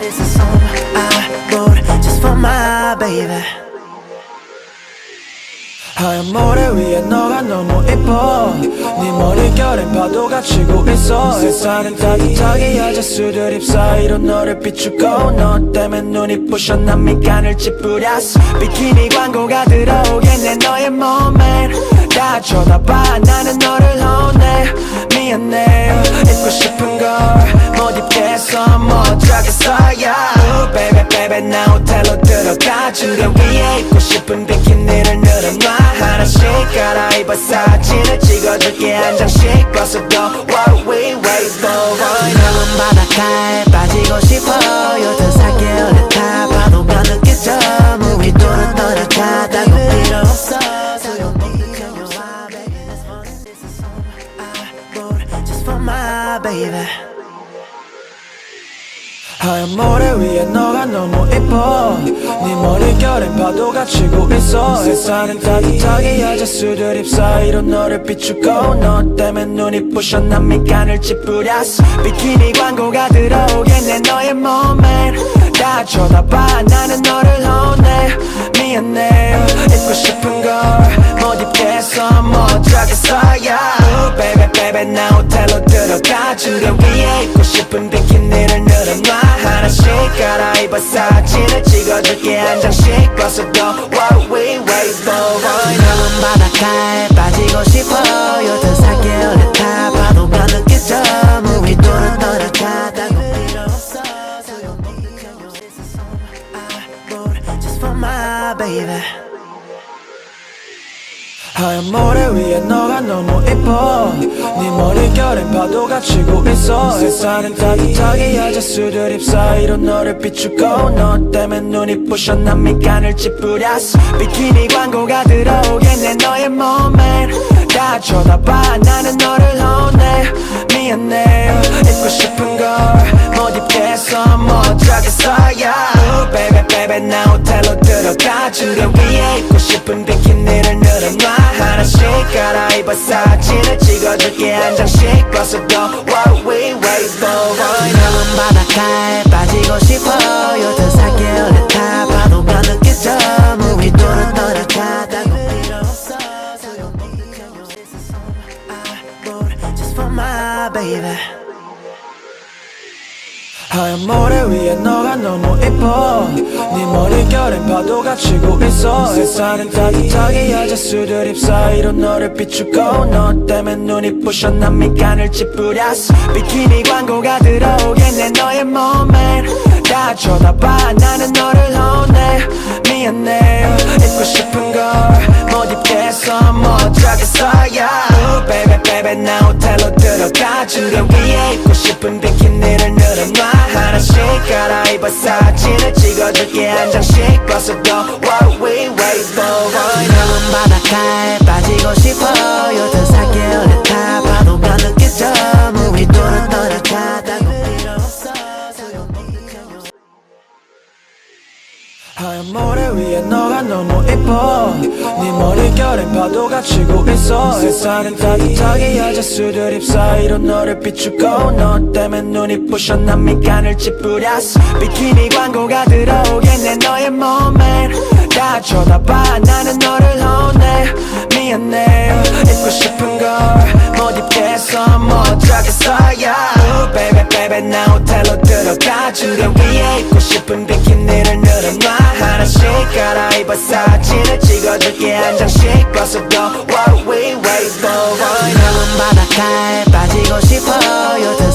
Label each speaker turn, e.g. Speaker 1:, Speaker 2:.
Speaker 1: This is song I wrote just for my baby.
Speaker 2: 하얀 모래 위에 너가 너무 이뻐. 네 머릿결엔 파도가 치고 있어. 햇살은 따뜻하게 여자수들 잎 사이로 너를 비추고. 너 때문에 눈이 부셔 난 미간을 찌푸렸어 비키니 광고가 들어오겠네 너의 몸에 다 쳐다봐 나는 너를 혼내 미안해. 입고 싶은 걸 못 입겠어 못 yeah. Ooh, baby baby 나 호텔로 들어가 침대 위에 입고 싶은 비키니를 늘어놔. 하나씩 갈아입어 사진을 찍어줄게. 한 장씩 벗어도 What we wait for
Speaker 1: 너는 바닷가에 빠지고 싶어 요즘 살게 올렸다 파도가 느껴져. 무기 또는 떠나가 따고 필요 없어. baby.
Speaker 2: 하얀 모래 위에 너가 너무 이뻐. 네 머릿결엔 파도가 치고 있어. 햇살은 따뜻하게 여자수들 잎 사이로 너를 비추고 너 때문에 눈이 부셔 난 미간을 찌푸렸어. 비키니 광고가 들어오겠네 너의 몸에. 다 쳐다봐 나는 너를 혼내 미안해. 입고 싶은 걸못 입겠어. 못 어쩌겠어 yeah. Ooh, baby baby 나 호텔로 들어가 위에 갈아입어 사진을 찍어줄게. 한 장씩 벗어도 What we wait for.
Speaker 1: 너는 바닷가에 빠지고 싶어 요즘 살게 올렸
Speaker 2: 하얀 모래 위에 너가 너무 이뻐. 네 머릿결엔 파도가 치고 있어. 햇살은 따뜻하게 여자수들 잎 사이로 너를 비추고. 너 때문에 눈이 부셔 난 미간을 찌푸렸어 비키니 광고가 들어오겠네 너의 몸에. 다 쳐다봐 나는 너를 혼내 미안해 입고 싶은 걸못 입겠어. 못 어쩌겠어 yeah. Ooh, baby baby 나 호텔로 들어가 침대 갈아입어. 사진을 찍어줄게. 한 장씩 벗어도 What we wait for.
Speaker 1: 너는 바닷가에 빠지고 싶어. 요즘 살게 올렸다 파도가 느껴져. 무기 또는 떠나가 따고 필요 없어. 그녀 This is song I wrote just for my baby.
Speaker 2: 하얀 모래 위에 너가 너무 이뻐. 네 머릿결엔 파도가 치고 있어. 햇살은 따뜻하게 여자수들 잎 사이로 너를 비추고 너 때문에 눈이 부셔 난 미간을 찌푸렸어 비키니 광고가 들어오겠네 너의 몸에. 다 쳐다봐 나는 너를 혼내 미안해. 입고 싶은 걸못 입겠어. 못 어쩌겠어 yeah. Ooh, baby baby 나 호텔로 들어가 침대 위에 입고 싶은 비키니를 늘어놔 갈아입어 사진을 찍어줄게. 한 장씩 벗어도 What we wait for. right now
Speaker 1: 너는 바닷가에
Speaker 2: 하얀 모래 위에 너가 너무 이뻐. 네 머릿결엔 파도가 치고 있어. 햇살은 따뜻하게 여자수들 잎 사이로 너를 비추고. 너 때문에 눈이 부셔 난 미간을 찌푸렸어 비키니 광고가 들어오겠네 너의 몸에. 다 쳐다봐 나는 너를 혼내 미안해 입고 싶은 걸 못 입겠어. 못 어쩌겠어 yeah. Baby baby 나 호텔로 들어가. 침대 위에 입고 싶은 비키니를 늘어놔. 하나씩 갈아입어 사진을 찍어줄게. 한 장씩 벗어도 What we wait for
Speaker 1: 너는 바닷가에 빠지고 싶어 요즘